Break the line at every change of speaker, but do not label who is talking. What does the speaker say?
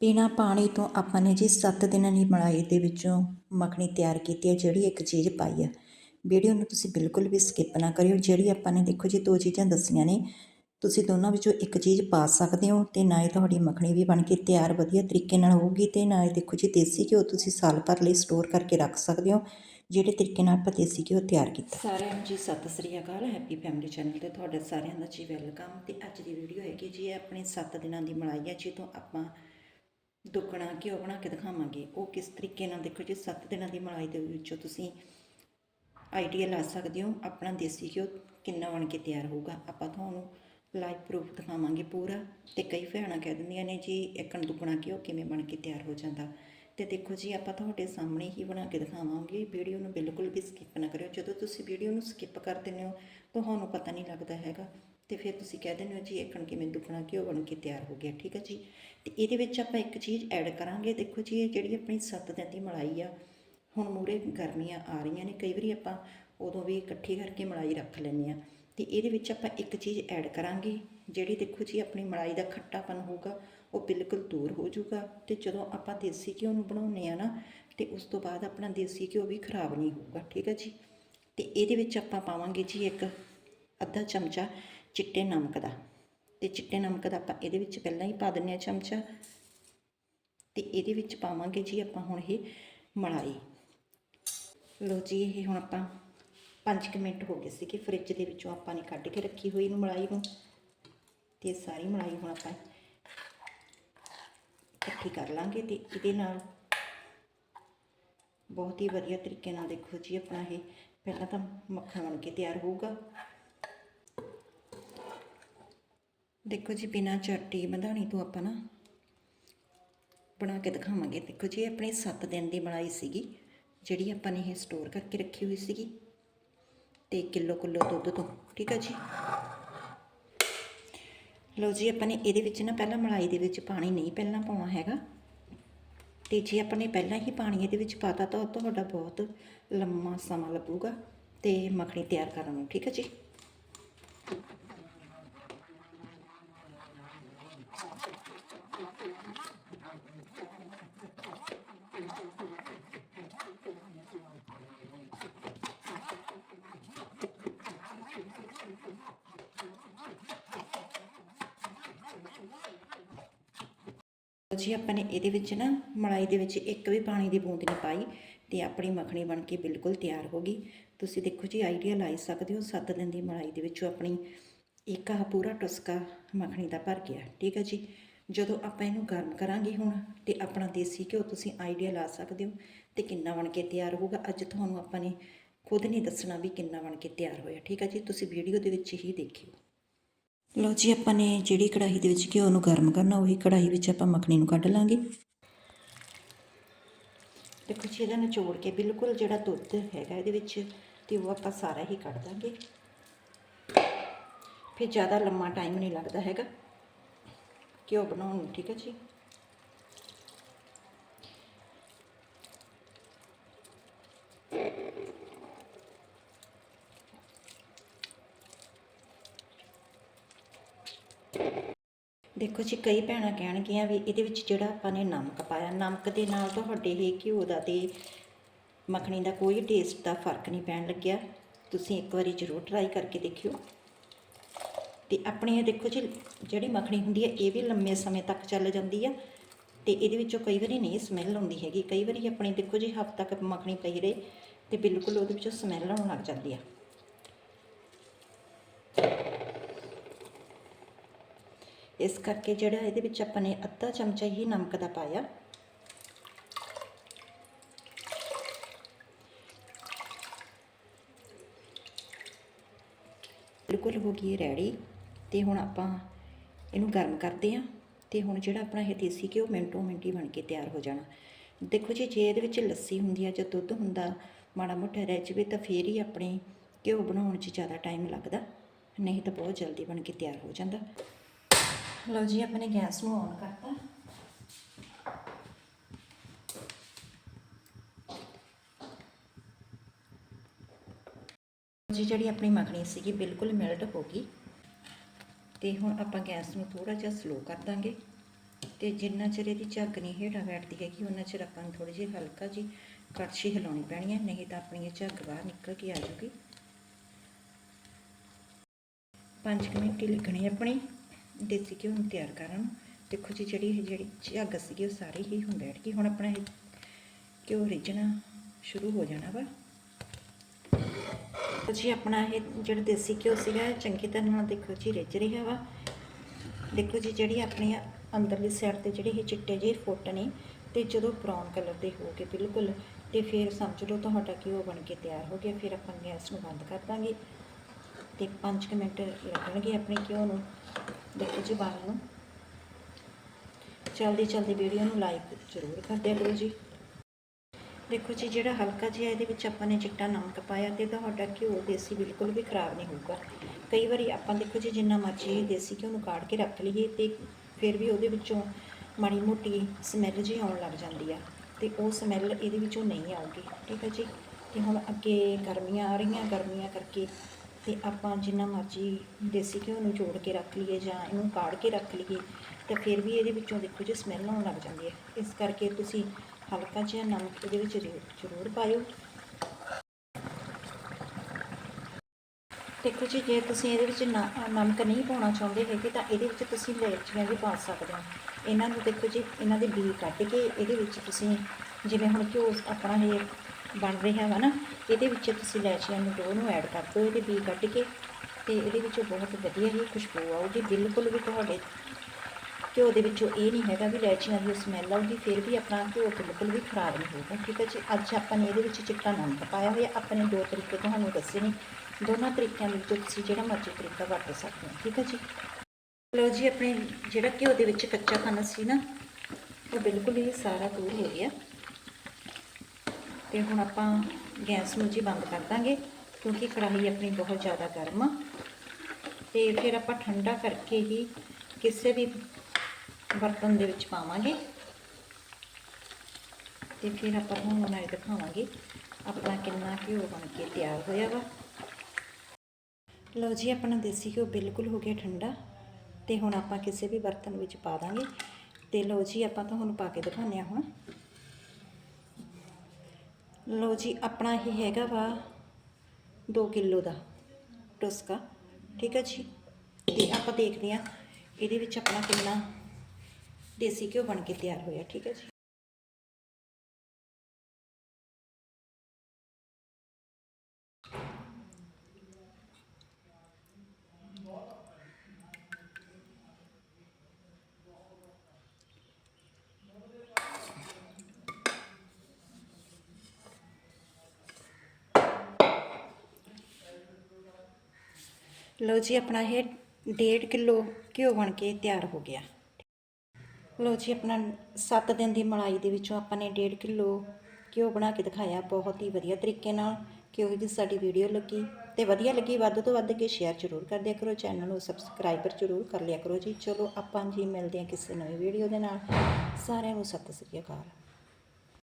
ਬਿਨਾਂ ਪਾਣੀ ਤੋਂ ਆਪਾਂ ਨੇ ਜੀ 7 ਦਿਨਾਂ ਦੀ ਮਲਾਈ ਦੇ ਵਿੱਚੋਂ ਮੱਖਣੀ ਤਿਆਰ ਕੀਤੀ ਹੈ, ਜਿਹੜੀ ਇੱਕ ਚੀਜ਼ ਪਾਈ ਆ। ਵੀਡੀਓ ਨੂੰ ਤੁਸੀਂ ਬਿਲਕੁਲ ਵੀ ਸਕਿਪ ਨਾ ਕਰਿਓ। ਜਿਹੜੀ ਆਪਾਂ ਨੇ ਦੇਖੋ ਜੀ, ਦੋ ਚੀਜ਼ਾਂ ਦੱਸੀਆਂ ਨੇ। ਤੁਸੀਂ ਦੋਨਾਂ ਵਿੱਚੋਂ ਇੱਕ ਚੀਜ਼ ਪਾ ਸਕਦੇ ਹੋ ਤੇ ਨਾ ਹੀ ਤੁਹਾਡੀ ਮੱਖਣੀ ਵੀ ਬਣ ਕੇ ਤਿਆਰ ਵਧੀਆ ਤਰੀਕੇ ਨਾਲ ਹੋਊਗੀ ਤੇ ਨਾ ਹੀ ਦੇਖੋ ਜੀ, ਦੇਸੀ ਘਿਓ ਤੁਸੀਂ ਸਾਲ ਭਰ ਲਈ ਸਟੋਰ ਕਰਕੇ ਰੱਖ ਸਕਦੇ ਹੋ। ਜਿਹੜੇ ਤਰੀਕੇ ਨਾਲ ਆਪਾਂ ਦੇਸੀ ਘਿਓ ਤਿਆਰ ਕੀਤਾ। ਸਾਰਿਆਂ ਨੂੰ ਜੀ Sat Sri Akal happy family channel ਤੇ ਤੁਹਾਡਾ ਸਾਰਿਆਂ ਦਾ ਜੀ ਵੈਲਕਮ ਤੇ ਅੱਜ ਦੀ ਵੀਡੀਓ ਹੈਗੀ ਜੀ, ਇਹ ਆਪਣੀ 7 ਦਿਨਾਂ ਦੀ ਮਲਾਈ ਹੈ ਜਿਹਤੋਂ ਆਪਾਂ ਦੁੱਗਣਾ ਘਿਓ ਬਣਾ ਕੇ ਦਿਖਾਵਾਂਗੇ। ਉਹ ਕਿਸ ਤਰੀਕੇ ਨਾਲ ਦੇਖੋ ਜੀ 7 ਦਿਨਾਂ ਦੀ ਮਲਾਈ ਦੇ ਵਿੱਚੋਂ ਤੁਸੀਂ ਆਈਡੀਆ ਲਾ ਸਕਦੇ ਹੋ, ਆਪਣਾ ਦੇਸੀ ਘਿਓ ਕਿੰਨਾ ਬਣ ਕੇ ਤਿਆਰ ਹੋਊਗਾ। ਆਪਾਂ ਤੁਹਾਨੂੰ ਲਾਈਵ ਪ੍ਰੂਫ ਦਿਖਾਵਾਂਗੇ ਪੂਰਾ ਤੇ ਕਈ ਭੈਣਾਂ ਕਹਿ ਦਿੰਦੀਆਂ ਨੇ ਜੀ, ਇੱਕਣ ਦੁੱਗਣਾ ਘਿਓ ਕਿਵੇਂ ਬਣ ਕੇ ਤਿਆਰ ਹੋ ਜਾਂਦਾ। ਤੇ ਦੇਖੋ ਜੀ, ਆਪਾਂ ਤੁਹਾਡੇ ਸਾਹਮਣੇ ਹੀ ਬਣਾ ਕੇ ਦਿਖਾਵਾਂਗੇ। ਵੀਡੀਓ ਨੂੰ ਬਿਲਕੁਲ ਵੀ ਸਕਿਪ ਨਾ ਕਰਿਓ। ਜਦੋਂ ਤੁਸੀਂ ਵੀਡੀਓ ਨੂੰ ਸਕਿਪ ਕਰ ਦਿੰਦੇ ਹੋ, ਤੁਹਾਨੂੰ ਪਤਾ ਨਹੀਂ ਲੱਗਦਾ ਹੈਗਾ। ਤੇ ਫਿਰ ਤੁਸੀਂ ਕਹਿ ਦਿੰਦੇ ਹੋ ਜੀ ਇਹ ਇੱਕਣ ਕਿਵੇਂ ਦੁੱਗਣਾ ਘਿਓ ਬਣ ਕੇ ਤਿਆਰ ਹੋ ਗਿਆ, ਠੀਕ ਹੈ ਜੀ? ਤੇ ਇਹਦੇ ਵਿੱਚ ਆਪਾਂ ਇੱਕ ਚੀਜ਼ ਐਡ ਕਰਾਂਗੇ, ਦੇਖੋ ਜੀ, ਇਹ ਜਿਹੜੀ ਆਪਣੀ 7 ਦਿਨ ਦੀ ਮਲਾਈ ਆ, ਹੁਣ ਮੂਰੇ ਗਰਮੀਆਂ ਆ ਰਹੀਆਂ ਨੇ, ਕਈ ਵਾਰੀ ਆਪਾਂ ਉਦੋਂ ਵੀ ਇਕੱਠੀ ਕਰਕੇ ਮਲਾਈ ਰੱਖ ਲੈਂਦੇ ਆ ਤੇ ਇਹਦੇ ਵਿੱਚ ਆਪਾਂ ਇੱਕ ਚੀਜ਼ ਐਡ ਕਰਾਂਗੇ, ਜਿਹੜੀ ਦੇਖੋ ਜੀ, ਆਪਣੀ ਮਲਾਈ ਦਾ ਖੱਟਾਪਨ ਹੋਊਗਾ, ਉਹ ਬਿਲਕੁਲ ਦੂਰ ਹੋ ਜਾਊਗਾ। ਤੇ ਜਦੋਂ ਆਪਾਂ ਦੇਸੀ ਘਿਓ ਨੂੰ ਬਣਾਉਂਦੇ ਆ ਨਾ, ਤੇ ਉਸ ਤੋਂ ਬਾਅਦ ਆਪਣਾ ਦੇਸੀ ਘਿਓ ਵੀ ਖਰਾਬ ਨਹੀਂ ਹੋਊਗਾ, ਠੀਕ ਹੈ ਜੀ? ਤੇ ਇਹਦੇ ਵਿੱਚ ਆਪਾਂ ਪਾਵਾਂਗੇ ਜੀ ਇੱਕ ਅੱਧਾ ਚਮਚਾ ਚਿੱਟੇ ਨਮਕ ਦਾ। ਤੇ ਚਿੱਟੇ ਨਮਕ ਦਾ ਆਪਾਂ ਇਹਦੇ ਵਿੱਚ ਪਹਿਲਾਂ ਹੀ ਪਾ ਦਿੰਨੇ ਆ ਚਮਚਾ। ਤੇ ਇਹਦੇ ਵਿੱਚ ਪਾਵਾਂਗੇ ਜੀ ਆਪਾਂ ਹੁਣ ਇਹ ਮਲਾਈ। ਲੋ ਜੀ, ਇਹ ਹੁਣ ਆਪਾਂ 5 ਮਿੰਟ ਹੋ ਗਏ ਸੀ ਕਿ ਫ੍ਰਿਜ ਦੇ ਵਿੱਚੋਂ ਆਪਾਂ ਨੇ ਕੱਢ ਕੇ ਰੱਖੀ ਹੋਈ ਇਹਨੂੰ ਮਲਾਈ ਨੂੰ। ਤੇ ਸਾਰੀ ਮਲਾਈ ਹੁਣ ਆਪਾਂ ਇਕੱਠੀ ਕਰ ਲਾਂਗੇ ਤੇ ਇਹਦੇ ਨਾਲ ਬਹੁਤ ਹੀ ਵਧੀਆ ਤਰੀਕੇ ਨਾਲ ਦੇਖੋ ਜੀ ਆਪਣਾ ਇਹ ਪਹਿਲਾਂ ਤਾਂ ਮੱਖਣ ਬਣ ਕੇ ਤਿਆਰ ਹੋਊਗਾ। ਦੇਖੋ ਜੀ, ਬਿਨਾ ਚੱਟੀ ਮਧਾਣੀ ਤੋਂ ਆਪਾਂ ਨਾ ਬਣਾ ਕੇ ਦਿਖਾਵਾਂਗੇ। ਦੇਖੋ ਜੀ, ਇਹ ਆਪਣੇ 7 ਦਿਨ ਦੀ ਬਣਾਈ ਸੀਗੀ, ਜਿਹੜੀ ਆਪਾਂ ਨੇ ਇਹ ਸਟੋਰ ਕਰਕੇ ਰੱਖੀ ਹੋਈ ਸੀਗੀ। ਤੇ ਕਿਲੋ ਕਿਲੋ ਦੁੱਧ ਤੋਂ, ਠੀਕ ਹੈ ਜੀ? ਲਓ ਜੀ, ਆਪਾਂ ਨੇ ਇਹਦੇ ਵਿੱਚ ਨਾ ਪਹਿਲਾਂ ਮਲਾਈ ਦੇ ਵਿੱਚ ਪਾਣੀ ਨਹੀਂ ਪਹਿਲਾਂ ਪਾਉਣਾ ਹੈਗਾ। ਤੇ ਜੇ ਆਪਾਂ ਨੇ ਪਹਿਲਾਂ ਹੀ ਪਾਣੀ ਇਹਦੇ ਵਿੱਚ ਪਾਤਾ ਤਾਂ ਤੁਹਾਡਾ ਬਹੁਤ ਲੰਮਾ ਸਮਾਂ ਲੱਗੂਗਾ ਤੇ ਮੱਖਣੀ ਤਿਆਰ ਕਰਨ ਨੂੰ, ਠੀਕ ਹੈ ਜੀ? ਜੀ, ਆਪਾਂ ਨੇ ਇਹਦੇ ਵਿੱਚ ਨਾ ਮਲਾਈ ਦੇ ਵਿੱਚ ਇੱਕ ਵੀ ਪਾਣੀ ਦੀ ਬੂੰਦ ਨਹੀਂ ਪਾਈ ਤੇ ਆਪਣੀ ਮੱਖਣੀ ਬਣ ਕੇ ਬਿਲਕੁਲ ਤਿਆਰ ਹੋ ਗਈ। ਤੁਸੀਂ ਦੇਖੋ ਜੀ ਆਈਡੀਆ ਲਾਈ ਸਕਦੇ ਹੋ। 7 ਦਿਨ ਦੀ ਮਲਾਈ ਦੇ ਵਿੱਚੋਂ ਆਪਣੀ ਇੱਕ ਆਹ ਪੂਰਾ ਟੁਸਕਾ ਮੱਖਣੀ ਦਾ ਭਰ ਗਿਆ, ਠੀਕ ਹੈ ਜੀ? ਜਦੋਂ ਆਪਾਂ ਇਹਨੂੰ ਗਰਮ ਕਰਾਂਗੇ ਹੁਣ ਤੇ ਆਪਣਾ ਦੇਸੀ ਘਿਓ ਤੁਸੀਂ ਆਈਡੀਆ ਲਾ ਸਕਦੇ ਹੋ ਤੇ ਕਿੰਨਾ ਬਣ ਕੇ ਤਿਆਰ ਹੋਊਗਾ। ਅੱਜ ਤੁਹਾਨੂੰ ਆਪਾਂ ਨੇ ਖੁਦ ਨਹੀਂ ਦੱਸਣਾ ਵੀ ਕਿੰਨਾ ਬਣ ਕੇ ਤਿਆਰ ਹੋਇਆ, ਠੀਕ ਹੈ ਜੀ? ਤੁਸੀਂ ਵੀਡੀਓ ਦੇ ਵਿੱਚ ਹੀ ਦੇਖਿਓ। ਲਓ ਜੀ, ਆਪਾਂ ਨੇ ਜਿਹੜੀ ਕੜਾਹੀ ਦੇ ਵਿੱਚ ਘਿਓ ਨੂੰ ਗਰਮ ਕਰਨਾ, ਉਹੀ ਕੜਾਹੀ ਵਿੱਚ ਆਪਾਂ ਮੱਖਣੀ ਨੂੰ ਕੱਢ ਲਾਂਗੇ। ਦੇਖੋ ਜੀ, ਇਹਦਾ ਨਿਚੋੜ ਕੇ ਬਿਲਕੁਲ ਜਿਹੜਾ ਦੁੱਧ ਹੈਗਾ ਇਹਦੇ ਵਿੱਚ, ਤੇ ਉਹ ਆਪਾਂ ਸਾਰਾ ਹੀ ਕੱਢ ਦਾਂਗੇ। ਫਿਰ ਜ਼ਿਆਦਾ ਲੰਮਾ ਟਾਈਮ ਨਹੀਂ ਲੱਗਦਾ ਹੈਗਾ। ਘਿਓ ਬਣਾਉਣ ਨੂੰ, ਠੀਕ ਹੈ ਜੀ? ਦੇਖੋ ਜੀ, ਕਈ ਭੈਣਾਂ ਕਹਿਣਗੀਆਂ ਵੀ ਇਹਦੇ ਵਿੱਚ ਜਿਹੜਾ ਆਪਾਂ ਨੇ ਨਮਕ ਪਾਇਆ, ਨਮਕ ਦੇ ਨਾਲ ਤੁਹਾਡੇ ਇਹ ਘਿਓ ਦਾ ਤੇ ਮੱਖਣੀ ਦਾ ਕੋਈ ਟੇਸਟ ਦਾ ਫ਼ਰਕ ਨਹੀਂ ਪੈਣ ਲੱਗਿਆ। ਤੁਸੀਂ ਇੱਕ ਵਾਰੀ ਜ਼ਰੂਰ ਟਰਾਈ ਕਰਕੇ ਦੇਖਿਓ। ਤੇ ਆਪਣੀ ਇਹ ਦੇਖੋ ਜੀ, ਜਿਹੜੀ ਮੱਖਣੀ ਹੁੰਦੀ ਹੈ, ਇਹ ਵੀ ਲੰਮੇ ਸਮੇਂ ਤੱਕ ਚੱਲ ਜਾਂਦੀ ਆ ਤੇ ਇਹਦੇ ਵਿੱਚੋਂ ਕਈ ਵਾਰੀ ਨਹੀਂ ਸਮੈਲ ਆਉਂਦੀ ਹੈਗੀ। ਕਈ ਵਾਰੀ ਆਪਣੀ ਦੇਖੋ ਜੀ, ਹਫ਼ਤਾ ਤੱਕ ਮੱਖਣੀ ਪਈ ਰਹੇ ਤੇ ਬਿਲਕੁਲ ਉਹਦੇ ਵਿੱਚੋਂ ਸਮੈਲ ਆਉਣ ਲੱਗ ਜਾਂਦੀ ਆ। ਇਸ ਕਰਕੇ ਜਿਹੜਾ ਇਹਦੇ ਵਿੱਚ ਆਪਾਂ ਨੇ ਅੱਧਾ ਚਮਚਾ ਹੀ ਨਮਕ ਦਾ ਪਾਇਆ। ਬਿਲਕੁਲ ਹੋ ਗਈ ਰੈਡੀ ਤੇ ਹੁਣ ਆਪਾਂ ਇਹਨੂੰ ਗਰਮ ਕਰਦੇ ਆਂ ਤੇ ਹੁਣ ਜਿਹੜਾ ਆਪਣਾ ਇਹ ਦੇਸੀ ਘਿਓ ਮਿੰਟੋ ਮਿੰਟੀ ਬਣ ਕੇ ਤਿਆਰ ਹੋ ਜਾਣਾ। ਦੇਖੋ ਜੀ, ਜੇ ਇਹਦੇ ਵਿੱਚ ਲੱਸੀ ਹੁੰਦੀ ਆ ਜਾਂ ਦੁੱਧ ਹੁੰਦਾ ਮਾੜਾ ਮੋਟਾ ਰਹਿ ਜਾਵੇ ਤਾਂ ਫੇਰ ਹੀ ਆਪਣੇ ਘਿਓ ਬਣਾਉਣ 'ਚ ਜ਼ਿਆਦਾ ਟਾਈਮ ਲੱਗਦਾ, ਨਹੀਂ ਤਾਂ ਬਹੁਤ ਜਲਦੀ ਬਣ ਕੇ ਤਿਆਰ ਹੋ ਜਾਂਦਾ। ਲਓ ਜੀ, ਆਪਾਂ ਨੇ ਗੈਸ ਨੂੰ ਔਨ ਕਰਤਾ। ਜੀ, ਜਿਹੜੀ ਆਪਣੀ ਮੱਖਣੀ ਸੀਗੀ, ਬਿਲਕੁਲ ਮੈਲਟ ਹੋ ਗਈ। ਤੇ ਹੁਣ ਆਪਾਂ ਗੈਸ ਨੂੰ ਥੋੜਾ ਜਿਹਾ ਸਲੋ ਕਰ ਦਾਂਗੇ। ਤੇ ਜਿੰਨਾ ਚਿਰ ਇਹਦੀ ਝੱਗ ਨਹੀਂ ਹੇਠਾਂ ਬੈਠਦੀ ਹੈਗੀ, ਉਹਨਾਂ ਚਿਰ ਆਪਾਂ ਨੂੰ ਥੋੜੀ ਜਿਹੀ ਹਲਕਾ ਜੀ ਕੜਛੀ ਹਿਲਾਉਣੀ ਪੈਣੀ ਹੈ, ਨਹੀਂ ਤਾਂ ਆਪਣੀ ਇਹ ਝੱਗ ਬਾਹਰ ਨਿਕਲ ਕੇ ਆ ਜਾਊਗੀ। 5 ਮਿੰਟ ਹੀ ਲੱਗਣੇ ਆਪਣੀ। ਦੇਸੀ ਘਿਓ ਨੂੰ ਤਿਆਰ ਕਰਨ ਦੇਖੋ ਜੀ, ਜਿਹੜੀ ਇਹ ਜਿਹੜੀ ਝੱਗ ਸੀਗੀ, ਉਹ ਸਾਰੀ ਹੀ ਹੁਣ ਬੈਠ ਗਈ ਹੁਣ ਆਪਣਾ ਇਹ ਘਿਓ ਰਿੱਝਣਾ ਸ਼ੁਰੂ ਹੋ ਜਾਣਾ ਵਾ। ਦੇਖੋ ਜੀ, ਆਪਣਾ ਇਹ ਜਿਹੜਾ ਦੇਸੀ ਘਿਓ ਸੀਗਾ ਚੰਗੀ ਤਰ੍ਹਾਂ ਨਾਲ ਦੇਖੋ ਜੀ, ਰਿੱਝ ਰਿਹਾ ਵਾ। ਦੇਖੋ ਜੀ, ਜਿਹੜੀ ਆਪਣੀ ਅੰਦਰਲੀ ਸਾਈਡ ਤੇ ਜਿਹੜੇ ਇਹ ਚਿੱਟੇ ਜਿਹੇ ਫੁੱਟ ਨੇ, ਤੇ ਜਦੋਂ ਬ੍ਰਾਊਨ ਕਲਰ ਦੇ ਹੋ ਗਏ ਬਿਲਕੁਲ, ਤੇ ਫਿਰ ਸਮਝ ਲਓ ਤੁਹਾਡਾ ਘਿਓ ਬਣ ਕੇ ਤਿਆਰ ਹੋ ਗਿਆ। ਫਿਰ ਆਪਾਂ ਗੈਸ ਨੂੰ ਬੰਦ ਕਰ ਦਾਂਗੇ ਤੇ 5 ਮਿੰਟ ਲੱਗਣਗੇ ਆਪਣੇ ਘਿਓ ਨੂੰ। ਦੇਖੋ ਜੀ ਬਾਹਰ ਨੂੰ। ਜਲਦੀ ਚਲਦੀ ਵੀਡੀਓ ਨੂੰ ਲਾਈਕ ਜ਼ਰੂਰ ਕਰ ਦਿਆ ਕਰੋ ਜੀ। ਦੇਖੋ ਜੀ, ਜਿਹੜਾ ਹਲਕਾ ਜਿਹਾ ਇਹਦੇ ਵਿੱਚ ਆਪਾਂ ਨੇ ਚਿੱਟਾ ਨਮਕ ਪਾਇਆ ਤੇ ਤੁਹਾਡਾ ਘਿਓ ਦੇਸੀ ਬਿਲਕੁਲ ਵੀ ਖਰਾਬ ਨਹੀਂ ਹੋਊਗਾ। ਕਈ ਵਾਰੀ ਆਪਾਂ ਦੇਖੋ ਜੀ, ਜਿੰਨਾ ਮਰਜ਼ੀ ਦੇਸੀ ਘਿਓ ਨੂੰ ਕਾੜ ਕੇ ਰੱਖ ਲਈਏ ਤੇ ਫਿਰ ਵੀ ਉਹਦੇ ਵਿੱਚੋਂ ਮਾੜੀ ਮੋਟੀ ਸਮੈਲ ਜੀ ਆਉਣ ਲੱਗ ਜਾਂਦੀ ਆ ਤੇ ਉਹ ਸਮੈਲ ਇਹਦੇ ਵਿੱਚੋਂ ਨਹੀਂ ਆਊਗੀ। ਠੀਕ ਹੈ ਜੀ? ਤੇ ਹੁਣ ਅੱਗੇ ਗਰਮੀਆਂ ਆ ਰਹੀਆਂ, ਗਰਮੀਆਂ ਕਰਕੇ ਤੇ ਆਪਾਂ ਜਿੰਨਾ ਮਰਜ਼ੀ ਦੇਸੀ ਘਿਓ ਨੂੰ ਜੋੜ ਕੇ ਰੱਖ ਲਈਏ ਜਾਂ ਇਹਨੂੰ ਕਾੜ ਕੇ ਰੱਖ ਲਈਏ, ਤਾਂ ਫਿਰ ਵੀ ਇਹਦੇ ਵਿੱਚੋਂ ਦੇਖੋ ਜੀ ਸਮੈਲ ਆਉਣ ਲੱਗ ਜਾਂਦੀ ਹੈ। ਇਸ ਕਰਕੇ ਤੁਸੀਂ ਹਲਕਾ ਜਿਹਾ ਨਮਕ ਇਹਦੇ ਵਿੱਚ ਜ਼ਰੂਰ ਪਾਇਓ। ਦੇਖੋ ਜੀ, ਜੇ ਤੁਸੀਂ ਇਹਦੇ ਵਿੱਚ ਨਮਕ ਨਹੀਂ ਪਾਉਣਾ ਚਾਹੁੰਦੇ ਹੈਗੇ, ਤਾਂ ਇਹਦੇ ਵਿੱਚ ਤੁਸੀਂ ਇਲਾਇਚੀਆਂ ਵੀ ਪਾ ਸਕਦੇ ਹੋ। ਇਹਨਾਂ ਨੂੰ ਦੇਖੋ ਜੀ, ਇਹਨਾਂ ਦੇ ਬੀ ਕੱਢ ਕੇ ਇਹਦੇ ਵਿੱਚ ਤੁਸੀਂ ਜਿਵੇਂ ਹੁਣ ਘਿਓ ਆਪਣਾ ਇਹ ਬਣ ਰਿਹਾ ਵਾ ਨਾ, ਇਹਦੇ ਵਿੱਚ ਤੁਸੀਂ ਇਲਾਇਚੀਆਂ ਨੂੰ ਦੋ ਨੂੰ ਐਡ ਕਰ ਦਿਓ, ਇਹਦੇ ਬੀ ਕੱਢ ਕੇ, ਤੇ ਇਹਦੇ ਵਿੱਚੋਂ ਬਹੁਤ ਵਧੀਆ ਹੀ ਖੁਸ਼ਬੂ ਆਊਗੀ, ਬਿਲਕੁਲ ਵੀ ਤੁਹਾਡੇ ਘਿਓ ਦੇ ਵਿੱਚੋਂ ਇਹ ਨਹੀਂ ਹੈਗਾ ਵੀ ਇਲਾਇਚੀਆਂ ਦੀ ਸਮੈਲ ਆਊਗੀ, ਫਿਰ ਵੀ ਆਪਣਾ ਘਿਓ ਬਿਲਕੁਲ ਵੀ ਖਰਾਬ ਨਹੀਂ ਹੋਊਗਾ, ਠੀਕ ਹੈ ਜੀ? ਅੱਜ ਆਪਾਂ ਨੇ ਇਹਦੇ ਵਿੱਚ ਚਿੱਟਾ ਨਮਕ ਪਾਇਆ ਹੋਇਆ ਆਪਣੇ ਦੋ ਤਰੀਕੇ ਤੁਹਾਨੂੰ ਦੱਸੇ ਨੇ, ਦੋਨਾਂ ਤਰੀਕਿਆਂ ਦੇ ਵਿੱਚੋਂ ਤੁਸੀਂ ਜਿਹੜਾ ਮਰਜ਼ੀ ਤਰੀਕਾ ਵਰਤ ਸਕਦੇ ਹੋ, ਠੀਕ ਹੈ ਜੀ? ਲਓ ਜੀ, ਆਪਣੇ ਜਿਹੜਾ ਘਿਓ ਦੇ ਵਿੱਚ ਕੱਚਾ ਖਾਣਾ ਸੀ ਨਾ, ਉਹ ਬਿਲਕੁਲ ਹੀ ਸਾਰਾ ਦੂਰ ਹੋ ਗਿਆ। ਤੇ ਹੁਣ ਆਪਾਂ ਗੈਸ ਨੂੰ ਜੀ ਬੰਦ ਕਰ ਦਾਂਗੇ, ਕਿਉਂਕਿ ਕੜਾਹੀ ਆਪਣੀ ਬਹੁਤ ਜ਼ਿਆਦਾ ਗਰਮ ਆ। ਤੇ ਫਿਰ ਆਪਾਂ ਠੰਡਾ ਕਰਕੇ ਹੀ ਕਿਸੇ ਵੀ ਬਰਤਨ ਦੇ ਵਿੱਚ ਪਾਵਾਂਗੇ। ਤੇ ਫਿਰ ਆਪਾਂ ਤੁਹਾਨੂੰ ਨਾਲ ਦਿਖਾਵਾਂਗੇ ਆਪਣਾ ਕਿੰਨਾ ਘਿਓ ਬਣ ਕੇ ਤਿਆਰ ਹੋਇਆ ਵਾ। ਲਓ ਜੀ, ਆਪਣਾ ਦੇਸੀ ਘਿਓ ਬਿਲਕੁਲ ਹੋ ਗਿਆ ਠੰਡਾ। ਤੇ ਹੁਣ ਆਪਾਂ ਕਿਸੇ ਵੀ ਬਰਤਨ ਵਿੱਚ ਪਾ ਦਾਂਗੇ। ਤੇ ਲਓ ਜੀ, ਆਪਾਂ ਤੁਹਾਨੂੰ ਪਾ ਕੇ ਦਿਖਾਉਂਦੇ ਹਾਂ ਹੁਣ। ਲਓ ਜੀ, ਆਪਣਾ ਇਹ ਹੈਗਾ ਵਾ 2 ਕਿਲੋ ਦਾ ਟੁਸਕਾ, ਠੀਕ ਹੈ ਜੀ? ਤੇ ਆਪਾਂ ਦੇਖਦੇ ਹਾਂ ਇਹਦੇ ਵਿੱਚ ਆਪਣਾ ਕਿੰਨਾ ਦੇਸੀ ਘਿਓ ਬਣ ਕੇ ਤਿਆਰ ਹੋਇਆ, ਠੀਕ ਹੈ ਜੀ? ਲਓ ਜੀ, ਆਪਣਾ ਇਹ 1.5 ਕਿਲੋ ਘਿਓ ਬਣ ਕੇ ਤਿਆਰ ਹੋ ਗਿਆ। ਲਓ ਜੀ, ਆਪਣਾ 7 ਦਿਨ ਦੀ ਮਲਾਈ ਦੇ ਵਿੱਚੋਂ ਆਪਾਂ ਨੇ 1.5 ਕਿਲੋ ਘਿਓ ਬਣਾ ਕੇ ਦਿਖਾਇਆ। ਬਹੁਤ ਹੀ ਵਧੀਆ ਤਰੀਕੇ ਨਾਲ ਕਿਉਂਕਿ ਜੀ ਸਾਡੀ ਵੀਡੀਓ ਲੱਗੀ ਤੇ ਵਧੀਆ ਲੱਗੀ, ਵੱਧ ਤੋਂ ਵੱਧ ਕੇ ਸ਼ੇਅਰ ਜ਼ਰੂਰ ਕਰ ਦਿਆ ਕਰੋ। ਚੈਨਲ ਨੂੰ ਸਬਸਕ੍ਰਾਈਬਰ ਜ਼ਰੂਰ ਕਰ ਲਿਆ ਕਰੋ ਜੀ। ਚਲੋ ਆਪਾਂ ਜੀ ਮਿਲਦੇ ਹਾਂ ਕਿਸੇ ਨਵੀਂ ਵੀਡੀਓ ਦੇ ਨਾਲ। ਸਾਰਿਆਂ ਨੂੰ ਸਤਿ ਸ੍ਰੀ ਅਕਾਲ।